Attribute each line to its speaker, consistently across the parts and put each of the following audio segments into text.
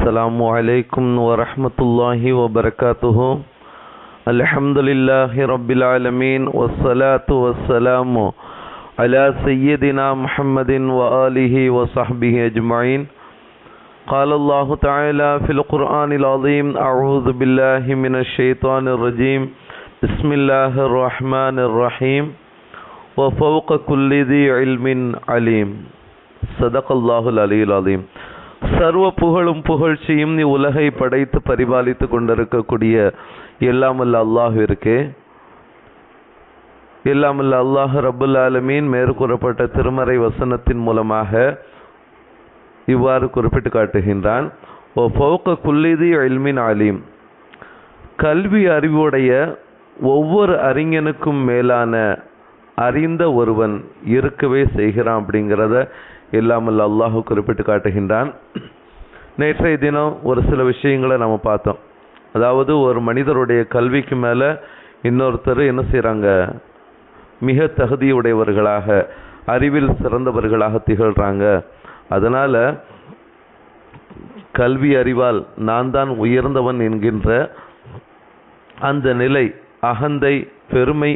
Speaker 1: السلام عليكم ورحمة الله وبركاته. الحمد لله رب العالمين والصلاة والسلام على سيدنا محمد وآله وصحبه أجمعين قال الله تعالى في القرآن العظيم أعوذ بالله من الشيطان الرجيم بسم الله الرحمن الرحيم وفوق كل ذي علم عليم صدق الله العلي العظيم சர்வ புகழும் புகழ்ச்சியும் நீ உலகை படைத்து பரிபாலித்து கொண்டிருக்கக்கூடிய எல்லாமல்ல அல்லாஹ் இருக்கே. எல்லாமல்ல அல்லாஹ் ரபுல் ஆலமீன் மேற்கூறப்பட்ட திருமறை வசனத்தின் மூலமாக இவ்வாறு குறிப்பிட்டு காட்டுகின்றான். ஓ ஃபௌக குல்லிதி எல்மின் அலீம். கல்வி அறிவுடைய ஒவ்வொரு அறிஞனுக்கும் மேலான அறிந்த ஒருவன் இருக்கவே செய்கிறான் அப்படிங்கிறத இல்லாமல் அல்லாஹு குறிப்பிட்டு காட்டுகின்றான். நேற்றைய தினம் ஒரு சில விஷயங்களை நம்ம பார்த்தோம். அதாவது ஒரு மனிதருடைய கல்விக்கு மேலே இன்னொருத்தர் என்ன செய்கிறாங்க மிக தகுதியுடையவர்களாக அறிவில் சிறந்தவர்களாக திகழ்கிறாங்க அதனால் கல்வி அறிவால் நான் தான் உயர்ந்தவன் என்கின்ற அந்த நிலை அகந்தை பெருமை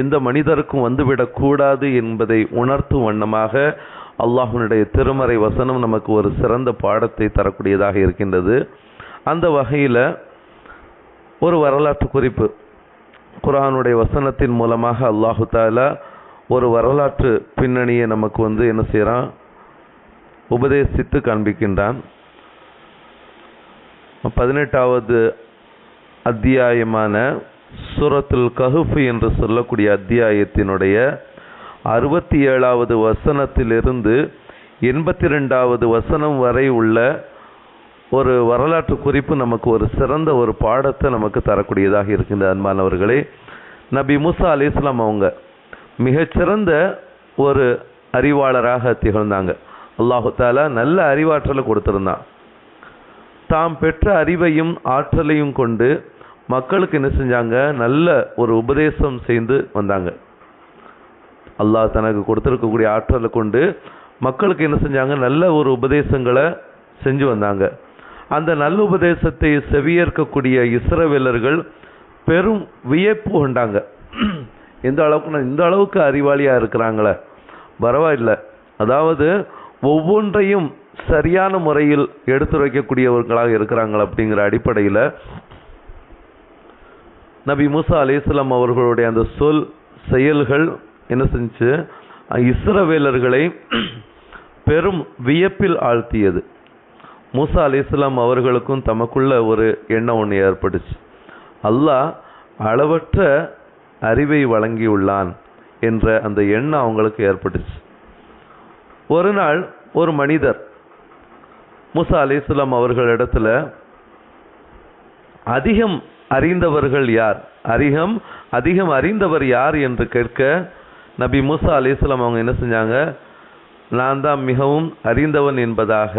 Speaker 1: எந்த மனிதருக்கும் வந்துவிடக்கூடாது என்பதை உணர்த்தும் வண்ணமாக அல்லாஹுனுடைய திருமறை வசனம் நமக்கு ஒரு சிறந்த பாடத்தை தரக்கூடியதாக இருக்கின்றது. அந்த வகையில் ஒரு வரலாற்று குறிப்பு. குரானுடைய வசனத்தின் மூலமாக அல்லாஹு தாலா ஒரு வரலாற்று பின்னணியை நமக்கு வந்து என்ன செய்கிறான் உபதேசித்து காண்பிக்கின்றான். பதினெட்டாவது அத்தியாயமான சூரத்துல் கஹுஃபு என்று சொல்லக்கூடிய அத்தியாயத்தினுடைய அறுபத்தி ஏழாவது வசனத்திலிருந்து எண்பத்தி ரெண்டாவது வசனம் வரை உள்ள ஒரு வரலாற்று குறிப்பு நமக்கு ஒரு சிறந்த ஒரு பாடத்தை நமக்கு தரக்கூடியதாக இருக்கின்ற அன்பானவர்களே. நபி முசா அலி இஸ்லாம் அவங்க மிகச்சிறந்த ஒரு அறிவாளராக திகழ்ந்தாங்க. அல்லாஹு தாலா நல்ல அறிவாற்றலை கொடுத்துருந்தான். தாம் பெற்ற அறிவையும் ஆற்றலையும் கொண்டு மக்களுக்கு என்ன செஞ்சாங்க? நல்ல ஒரு உபதேசம் செய்து வந்தாங்க. அல்லாஹ் தனக்கு கொடுத்துருக்கக்கூடிய ஆற்றலை கொண்டு மக்களுக்கு என்ன செஞ்சாங்க? நல்ல ஒரு உபதேசங்களை செஞ்சு வந்தாங்க. அந்த நல்ல உபதேசத்தை செவியேற்கக்கூடிய இஸ்ரவேலர்கள் பெரும் வியப்பு கொண்டாங்க. எந்த அளவுக்கு இந்த அளவுக்கு அறிவாளியாக இருக்கிறாங்களே? பரவாயில்லை. அதாவது ஒவ்வொன்றையும் சரியான முறையில் எடுத்துரைக்கக்கூடியவர்களாக இருக்கிறாங்க அப்படிங்கிற அடிப்படையில் நபி மூசா அலிஸ்லாம் அவர்களுடைய அந்த சொல் செயல்கள் என்ன செஞ்சு இஸ்ரவேலர்களை பெரும் வியப்பில் ஆழ்த்தியது. மூசா அலிஸ்லாம் அவர்களுக்கும் தமக்குள்ள ஒரு எண்ணம் ஒன்று ஏற்பட்டுச்சு. அல்லாஹ் அளவற்ற அறிவை வழங்கியுள்ளான் என்ற அந்த எண்ணம் அவங்களுக்கு ஏற்பட்டுச்சு. ஒரு நாள் ஒரு மனிதர் மூசா அலிஸ்லாம் அவர்களிடத்துல அதிகம் அறிந்தவர்கள் யார்? அதிகம் அதிகம் அறிந்தவர் யார்? என்று கேட்க நபி மூசா அலிஸ்லாம் அவங்க என்ன செஞ்சாங்க? நான் தான் மிகவும் அறிந்தவன் என்பதாக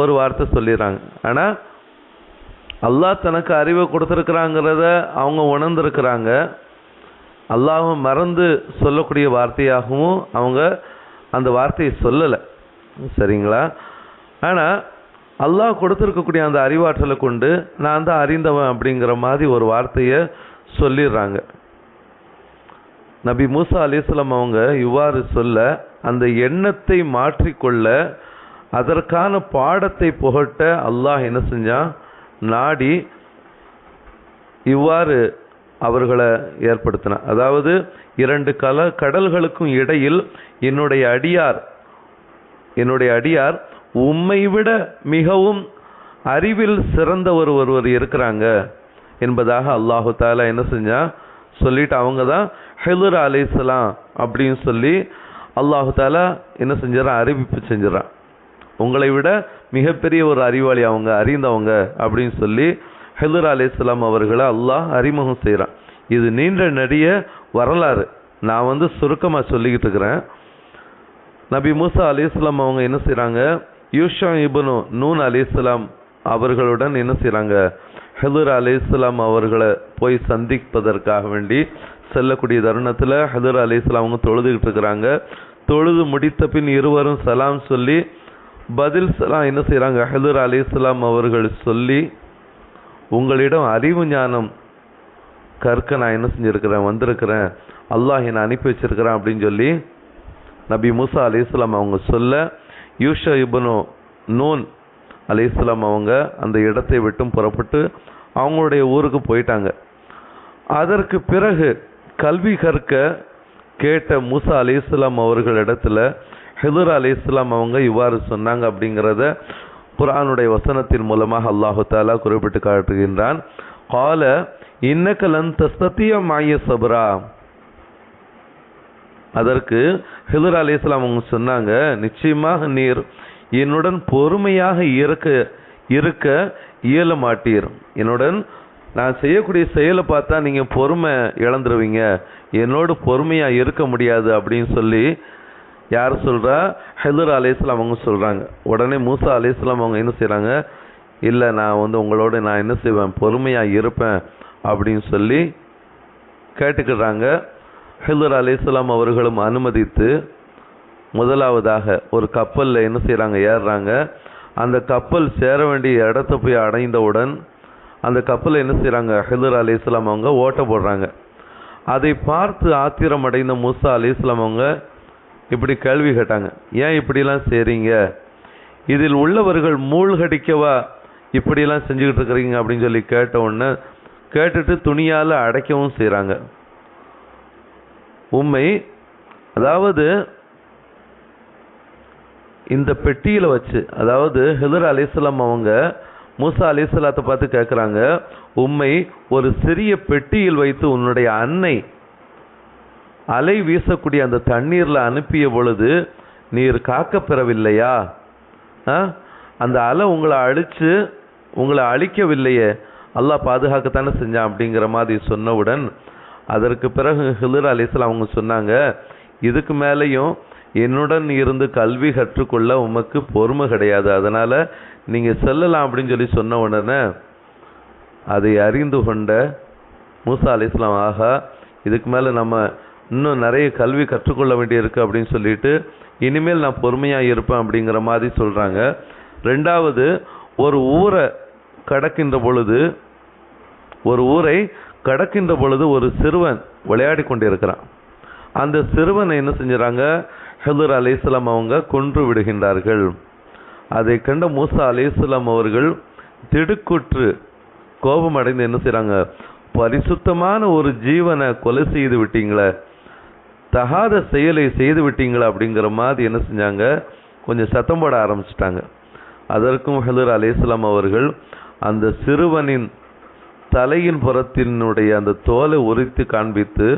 Speaker 1: ஒரு வார்த்தை சொல்லிடுறாங்க. ஆனால் அல்லாஹ் தனக்கு அறிவை கொடுத்துருக்குறாங்கிறத அவங்க உணர்ந்துருக்கிறாங்க. அல்லாஹ் மறந்து சொல்லக்கூடிய வார்த்தையாகவும் அவங்க அந்த வார்த்தையை சொல்லலை. சரிங்களா? ஆனால் அல்லாஹ் கொடுத்துருக்கக்கூடிய அந்த அறிவாற்றலை கொண்டு நான் தான் அறிந்தவன் அப்படிங்கிற மாதிரி ஒரு வார்த்தையை சொல்லிடுறாங்க. நபி மூசா அலிஸ்லாம் அவங்க இவ்வாறு சொல்ல அந்த எண்ணத்தை மாற்றிக்கொள்ள அதற்கான பாடத்தை புகட்ட அல்லாஹ் என்ன செஞ்சான்? நாடி இவ்வாறு அவர்களை ஏற்படுத்தின அதாவது இரண்டு கல கடல்களுக்கும் இடையில் என்னுடைய அடியார் என்னுடைய அடியார் உம்மை விட மிகவும் அறிவில் சிறந்த ஒரு ஒருவர் இருக்கிறாங்க என்பதாக அல்லாஹு தாலா என்ன செஞ்சான்? சொல்லிட்டு அவங்க தான் ஹெலுர் அலிஸ்லாம் அப்படின்னு சொல்லி அல்லாஹு தாலா என்ன செஞ்சிடறான்? அறிவிப்பு செஞ்சிடறான். உங்களை விட மிகப்பெரிய ஒரு அறிவாளி அவங்க அறிந்தவங்க அப்படின்னு சொல்லி ஹெலுர் அலிஸ்லாம் அவர்களை அல்லாஹ் அறிமுகம் செய்கிறான் இது நீண்ட நெடிய வரலாறு. நான் வந்து சுருக்கமாக சொல்லிக்கிட்டு இருக்கிறேன். நபி மூசா அலிஸ்லாம் அவங்க என்ன செய்கிறாங்க யூஷா இபனு நூன் அலிஸ்லாம் அவர்களுடன் என்ன செய்கிறாங்க ஹிதர் அலி இஸ்லாம் அவர்களை போய் சந்திப்பதற்காக வேண்டி செல்லக்கூடிய தருணத்தில் ஹிதர் அலி இஸ்லாம் அவங்க தொழுதுகிட்டு இருக்கிறாங்க. தொழுது முடித்த பின் இருவரும் சலாம் சொல்லி பதில் சலாம் என்ன செய்கிறாங்க ஹெதர் அலி இஸ்லாம் அவர்கள் சொல்லி உங்களிடம் அறிவு ஞானம் கற்க நான் என்ன செஞ்சுருக்கிறேன் வந்திருக்கிறேன். அல்லாஹ் என்னை அனுப்பி வச்சிருக்கிறேன் அப்படின்னு சொல்லி நபி மூசா அலி இஸ்லாம் அவங்க சொல்ல யூஷா இபனோ நூன் அலி இஸ்லாம் அவங்க அந்த இடத்தை விட்டும் புறப்பட்டு அவங்களுடைய ஊருக்கு போயிட்டாங்க. அதற்கு பிறகு கல்வி கற்க கேட்ட முசா அலி இஸ்லாம் அவர்களிடத்துல ஹிதுர் அலி இஸ்லாம் அவங்க இவ்வாறு சொன்னாங்க அப்படிங்கிறத குரானுடைய வசனத்தின் மூலமாக அல்லாஹு தாலா குறிப்பிட்டு காட்டுகின்றான். கால இன்னக்க லன் தஸ்தத்திய மாய சபரா. அதற்கு ஹிதுர் அலி இஸ்லாம் அவங்க சொன்னாங்க நிச்சயமாக நீர் என்னுடன் பொறுமையாக இருக்க இருக்க இயல மாட்டீர் என்னுடன் நான் செய்யக்கூடிய செயலை பார்த்தா நீங்கள் பொறுமை இழந்துருவீங்க. என்னோடு பொறுமையாக இருக்க முடியாது அப்படின்னு சொல்லி யார் சொல்கிறா ஹெதர் அலிஸ்லாம் அவங்க சொல்கிறாங்க உடனே மூசா அலிஸ்லாம் அவங்க என்ன செய்கிறாங்க இல்லை நான் வந்து உங்களோட நான் என்ன செய்வேன்? பொறுமையாக இருப்பேன். அப்படின்னு சொல்லி கேட்டுக்கிறாங்க ஹெதர் அலிஸ்லாம் அவர்களும் அனுமதித்து முதலாவதாக ஒரு கப்பலில் என்ன செய்கிறாங்க ஏறுறாங்க. அந்த கப்பல் சேர வேண்டிய இடத்த போய் அடைந்தவுடன் அந்த கப்பலில் என்ன செய்கிறாங்க ஹிதர் அலி இஸ்லாம் அவங்க ஓட்ட போடுறாங்க. அதை பார்த்து ஆத்திரம் அடைந்த மூசா அலி இஸ்லாம் அவங்க இப்படி கேள்வி கேட்டாங்க. ஏன் இப்படிலாம் செய்கிறீங்க இதில் உள்ளவர்கள் மூழ்கடிக்கவா இப்படிலாம் செஞ்சுக்கிட்டு இருக்கிறீங்க? அப்படின்னு சொல்லி கேட்ட உடனே கேட்டுட்டு துணியால் அடைக்கவும் செய்கிறாங்க உண்மை அதாவது இந்த பெட்டியில் வச்சு அதாவது ஹிதர் அலிஸ்லாம் அவங்க மூசா அலிஸ்லாத்தை பார்த்து கேட்குறாங்க உம்மை ஒரு சிறிய பெட்டியில் வைத்து உன்னுடைய அன்னை அலை வீசக்கூடிய அந்த தண்ணீரில் அனுப்பிய பொழுது நீர் காக்க பெறவில்லையா ஆ? அந்த அலை உங்களை அழித்து உங்களை அழிக்கவில்லையே அல்லாஹ் பாதுகாக்கத்தானே செஞ்சான் அப்படிங்கிற மாதிரி சொன்னவுடன் அதற்கு பிறகு ஹிலர் அலிஸ்லாம் அவங்க சொன்னாங்க இதுக்கு மேலேயும் என்னுடன் இருந்து கல்வி கற்றுக்கொள்ள உமக்கு பொறுமை கிடையாது. அதனால் நீங்கள் செல்லலாம் அப்படின்னு சொல்லி சொன்ன உடனே அதை அறிந்து கொண்ட மூசா அலிஸ்லாம் ஆகா இதுக்கு மேலே நம்ம இன்னும் நிறைய கல்வி கற்றுக்கொள்ள வேண்டியிருக்கு அப்படின்னு சொல்லிட்டு இனிமேல் நான் பொறுமையாக இருப்பேன் அப்படிங்கிற மாதிரி சொல்கிறாங்க ரெண்டாவது ஒரு ஊரை கடக்கின்ற பொழுது ஒரு ஊரை கடக்கின்ற பொழுது ஒரு சிறுவன் விளையாடி கொண்டிருக்கிறான். அந்த சிறுவனை என்ன செஞ்சுறாங்க? ஹெதர் அலிஸ்லாம் அவங்க கொன்று விடுகின்றார்கள். அதை கண்ட மூசா அலிஸ்லாம் அவர்கள் திடுக்குற்று கோபம் அடைந்து என்ன செய்கிறாங்க பரிசுத்தமான ஒரு ஜீவனை கொலை செய்து விட்டீங்களே தகாத செயலை செய்து விட்டீங்களா அப்படிங்கிற மாதிரி என்ன செஞ்சாங்க? கொஞ்சம் சத்தம் போட ஆரம்பிச்சிட்டாங்க. அதற்கும் ஹெதர் அலிஸ்லாம் அவர்கள் அந்த சிறுவனின் தலையின் புறத்தினுடைய அந்த தோலை உரித்து காண்பித்து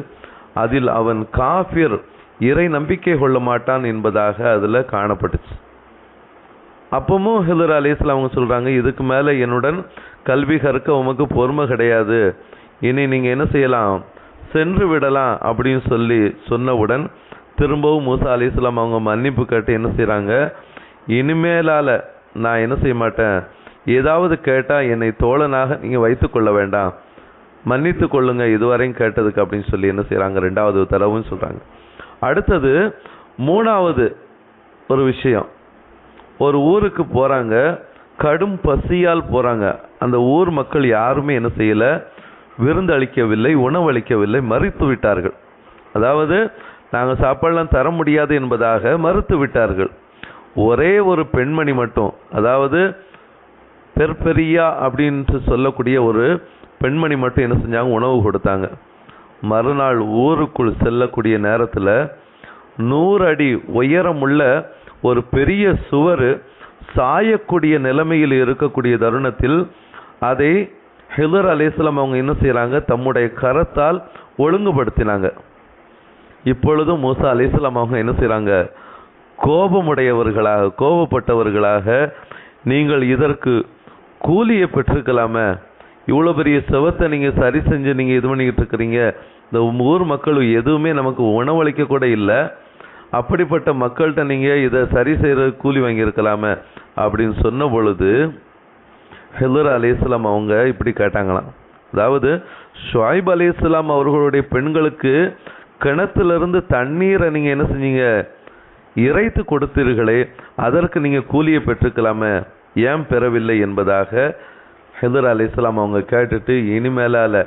Speaker 1: அதில் அவன் காஃபிர் இறை நம்பிக்கை கொள்ள மாட்டான் என்பதாக அதில் காணப்பட்டுச்சு. அப்பவும் ஹிதர் அலிஸ்லாம் அவங்க சொல்கிறாங்க இதுக்கு மேலே என்னுடன் கல்வி கற்க உமக்கு பொறுமை கிடையாது. இனி நீங்கள் என்ன செய்யலாம்? சென்று விடலாம் அப்படின்னு சொல்லி சொன்னவுடன் திரும்பவும் மூசா அலி இஸ்லாம் அவங்க மன்னிப்பு கேட்டு என்ன செய்கிறாங்க இனிமேலால் நான் என்ன செய்ய மாட்டேன்? ஏதாவது கேட்டால் என்னை தோழனாக நீங்கள் வைத்து கொள்ள வேண்டாம். மன்னித்து கொள்ளுங்க இதுவரையும் கேட்டதுக்கு அப்படின்னு சொல்லி என்ன செய்கிறாங்க ரெண்டாவது தடவும் சொல்கிறாங்க அடுத்தது மூணாவது ஒரு விஷயம். ஒரு ஊருக்கு போகிறாங்க கடும் பசியால் போகிறாங்க அந்த ஊர் மக்கள் யாருமே என்ன செய்யலை? விருந்தளிக்கவில்லை உணவளிக்கவில்லை மறித்து விட்டார்கள். அதாவது நாங்கள் சாப்பாடெலாம் தர முடியாது என்பதாக மறுத்து விட்டார்கள். ஒரே ஒரு பெண்மணி மட்டும் அதாவது பெர்பெரியா அப்படின்ட்டு சொல்லக்கூடிய ஒரு பெண்மணி மட்டும் என்ன செஞ்சாங்க? உணவு கொடுத்தாங்க. மறுநாள் ஊருக்குள் செல்லக்கூடிய நேரத்தில் நூறு அடி உயரமுள்ள ஒரு பெரிய சுவர் சாயக்கூடிய நிலைமையில் இருக்கக்கூடிய தருணத்தில் அதை ஹிலர் அலிஸ்லாம் அவங்க என்ன செய்கிறாங்க தம்முடைய கரத்தால் ஒழுங்குபடுத்தினாங்க. இப்பொழுதும் மூசா அலிஸ்லாம் அவங்க என்ன செய்கிறாங்க கோபமுடையவர்களாக கோபப்பட்டவர்களாக நீங்கள் இதற்கு கூலியை பெற்றுக்கலாமே இவ்வளோ பெரிய செவத்தை நீங்க சரி செஞ்சு நீங்க இது பண்ணிக்கிட்டு இருக்கிறீங்க. இந்த ஊர் மக்கள் எதுவுமே நமக்கு உணவளிக்க கூட இல்லை. அப்படிப்பட்ட மக்கள்கிட்ட நீங்க இதை சரி செய்கிற கூலி வாங்கியிருக்கலாமே அப்படின்னு சொன்ன பொழுது ஹெல்லர் அலி இஸ்லாம் அவங்க இப்படி கேட்டாங்களாம். அதாவது ஷுவாய்ப் அலி இஸ்லாம் அவர்களுடைய பெண்களுக்கு கிணத்துல இருந்து தண்ணீரை நீங்க என்ன செஞ்சீங்க? இறைத்து கொடுத்தீர்களே அதற்கு நீங்க கூலியை பெற்றுக்கலாமே ஏன் பெறவில்லை என்பதாக ஹெதர் அலி இஸ்லாம் அவங்க கேட்டுட்டு இனிமேலால்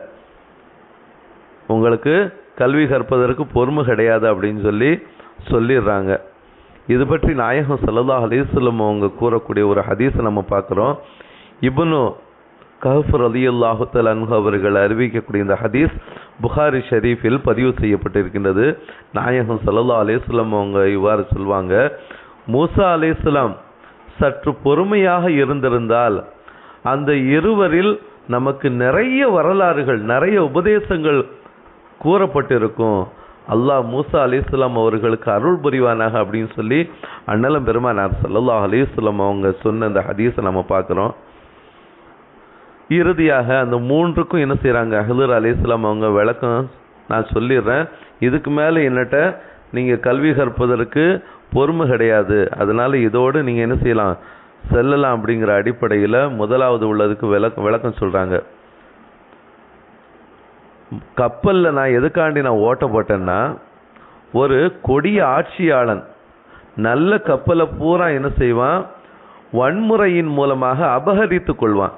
Speaker 1: உங்களுக்கு கல்வி கற்பதற்கு பொறுமை கிடையாது அப்படின்னு சொல்லி சொல்லிடுறாங்க. இது பற்றி நாயகம் ஸல்லல்லாஹு அலிஸ்லம் அவங்க கூறக்கூடிய ஒரு ஹதீஸை நம்ம பார்க்குறோம். இபுனு கஹஃபர் ரலியல்லாஹு அன்ஹு அவர்கள் அறிவிக்கக்கூடிய இந்த ஹதீஸ் புகாரி ஷரீஃபில் பதிவு செய்யப்பட்டிருக்கின்றது. நாயகம் சல்லதா அலிஸ்லம் அவங்க இவ்வாறு சொல்வாங்க மூசா அலிஸ்லாம் சற்று பொறுமையாக இருந்திருந்தால் அந்த இருவரில் நமக்கு நிறைய வரலாறுகள் நிறைய உபதேசங்கள் கூறப்பட்டிருக்கும். அல்லாஹ் மூசா அலிஸ்லாம் அவர்களுக்கு அருள் புரிவானாக அப்படின்னு சொல்லி அண்ணலம் பெருமானார் ஸல்லல்லாஹு அலிஸ்லாம் அவங்க சொன்ன அந்த ஹதீஸை நம்ம பார்க்குறோம். இறுதியாக அந்த மூன்றுக்கும் என்ன செய்கிறாங்க அஹலூர் அலிஸ்லாம் அவங்க விளக்கம் நான் சொல்லிடுறேன். இதுக்கு மேலே என்னட்ட நீங்கள் கல்வி கற்பதற்கு பொறுமை கிடையாது. அதனால இதோடு நீங்கள் என்ன செய்யலாம்? செல்லலாம் அப்படிங்கிற அடிப்படையில் முதலாவது உள்ளதுக்கு விளக்க விளக்கம் சொல்கிறாங்க கப்பலில் நான் எதுக்காண்டி நான் ஓட்ட போட்டேன்னா ஒரு கொடிய ஆட்சியாளன் நல்ல கப்பலை பூரா என்ன செய்வான்? வன்முறையின் மூலமாக அபகரித்து கொள்வான்.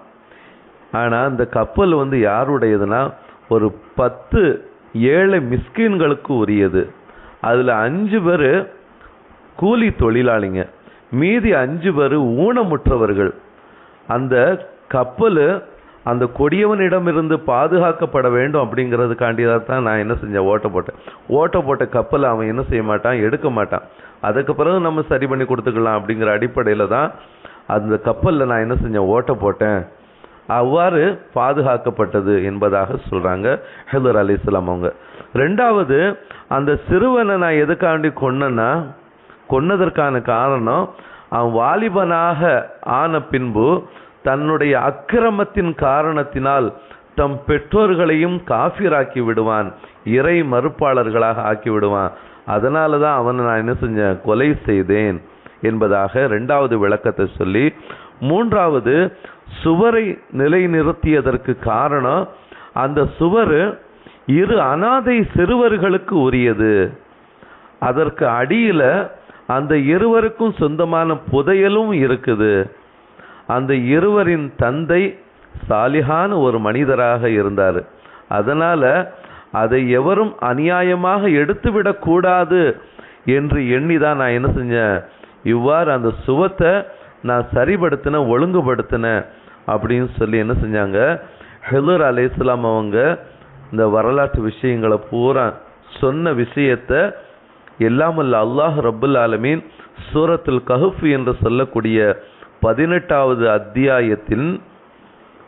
Speaker 1: ஆனால் அந்த கப்பல் வந்து யாருடையதுன்னா ஒரு பத்து ஏழை மிஸ்கின்களுக்கு உரியது. அதில் அஞ்சு பேர் கூலி தொழிலாளிங்க. மீதி அஞ்சு பேர் ஊனமுற்றவர்கள். அந்த கப்பல் அந்த கொடியவனிடமிருந்து பாதுகாக்கப்பட வேண்டும் அப்படிங்கிறதுக்காண்டியாக தான் நான் என்ன செஞ்சேன்? ஓட்ட போட்டேன். ஓட்ட போட்ட கப்பலை அவன் என்ன செய்ய மாட்டான்? எடுக்க மாட்டான். அதுக்கு பிறகு நம்ம சரி பண்ணி கொடுத்துக்கலாம் அப்படிங்கிற அடிப்படையில் தான் அந்த கப்பலில் நான் என்ன செஞ்சேன்? ஓட்ட போட்டேன். அவ்வாறு பாதுகாக்கப்பட்டது என்பதாக சொல்கிறாங்க ஹெதர் அலிஸ்லாம் அவங்க. ரெண்டாவது அந்த சிறுவனை நான் எதுக்காண்டி கொன்னேன்னா கொன்னதற்கான காரணம் அவன் வாலிபனாக ஆன பின்பு தன்னுடைய அக்கிரமத்தின் காரணத்தினால் தம் பெற்றோர்களையும் காஃபிராக்கி விடுவான் இறை மறுப்பாளர்களாக ஆக்கி விடுவான். அதனால தான் அவனை நான் என்ன செஞ்சேன்? கொலை செய்தேன் என்பதாக ரெண்டாவது விளக்கத்தை சொல்லி மூன்றாவது சுவரை நிலைநிறுத்தியதற்கு காரணம் அந்த சுவர் இரு அனாதை சிறுவர்களுக்கு உரியது. அதற்கு அடியில் அந்த இருவருக்கும் சொந்தமான புதையலும் இருக்குது. அந்த இருவரின் தந்தை சாலிகான ஒரு மனிதராக இருந்தார். அதனால் அதை எவரும் அநியாயமாக எடுத்துவிடக்கூடாது என்று எண்ணி தான் நான் என்ன செஞ்சேன். இவ்வாறு அந்த சுவத்தை நான் சரிபடுத்தினேன் ஒழுங்குபடுத்தினேன் அப்படின்னு சொல்லி என்ன செஞ்சாங்க. ஹெலூர் அலி இஸ்லாம் அவங்க இந்த வரலாற்று விஷயங்களை பூரா சொன்ன விஷயத்தை எல்லாமல்ல அல்லாஹ் ரப்புல் ஆலமீன் சூரத்துல் கஹுஃப் என்று சொல்லக்கூடிய பதினெட்டாவது அத்தியாயத்தின்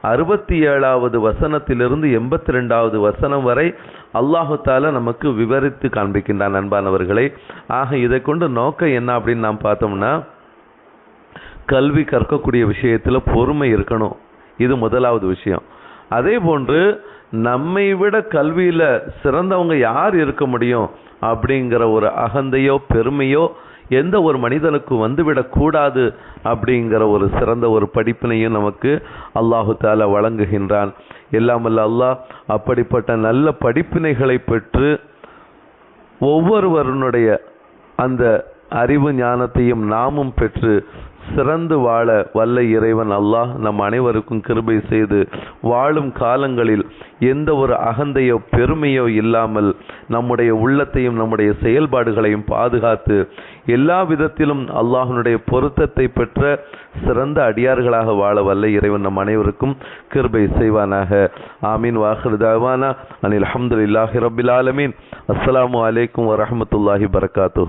Speaker 1: அறுபத்தி ஏழாவது வசனத்திலிருந்து எண்பத்தி ரெண்டாவது வசனம் வரை அல்லாஹுத்தால நமக்கு விவரித்து காண்பிக்கின்றான் அன்பானவர்களை. ஆக இதை கொண்டு நோக்கம் என்ன அப்படின்னு நாம் பார்த்தோம்னா கல்வி கற்கக்கூடிய விஷயத்தில் பொறுமை இருக்கணும். இது முதலாவது விஷயம். அதே போன்று நம்மை விட கல்வியில் சிறந்தவங்க யார் இருக்க முடியும்? அப்படிங்கிற ஒரு அகந்தையோ பெருமையோ எந்த ஒரு மனிதனுக்கு வந்துவிடக்கூடாது அப்படிங்கிற ஒரு சிறந்த ஒரு படிப்பினையும் நமக்கு அல்லாஹு தாலா வழங்குகின்றான். எல்லாமல்ல அல்லாஹ் அப்படிப்பட்ட நல்ல படிப்பினைகளை பெற்று ஒவ்வொருவருடைய அந்த அறிவு ஞானத்தையும் நாமும் பெற்று சிறந்து வாழ வல்ல இறைவன் அல்லாஹ் நம் அனைவருக்கும் கிருபை செய்து வாழும் காலங்களில் எந்த ஒரு அகந்தையோ பெருமையோ இல்லாமல் நம்முடைய உள்ளத்தையும் நம்முடைய செயல்பாடுகளையும் பாதுகாத்து எல்லா விதத்திலும் அல்லாஹனுடைய பொருத்தத்தை பெற்ற சிறந்த அடியார்களாக வாழ வல்ல இறைவன் நம் அனைவருக்கும் கிருபை செய்வானாக. ஆமீன். வாஹிருதாவானா அனில் அஹமதுல்லாஹி ரபில் ஆலமீன். அஸ்லாம் வலைக்கம் வரமத்துல்லாஹி பரகாத்து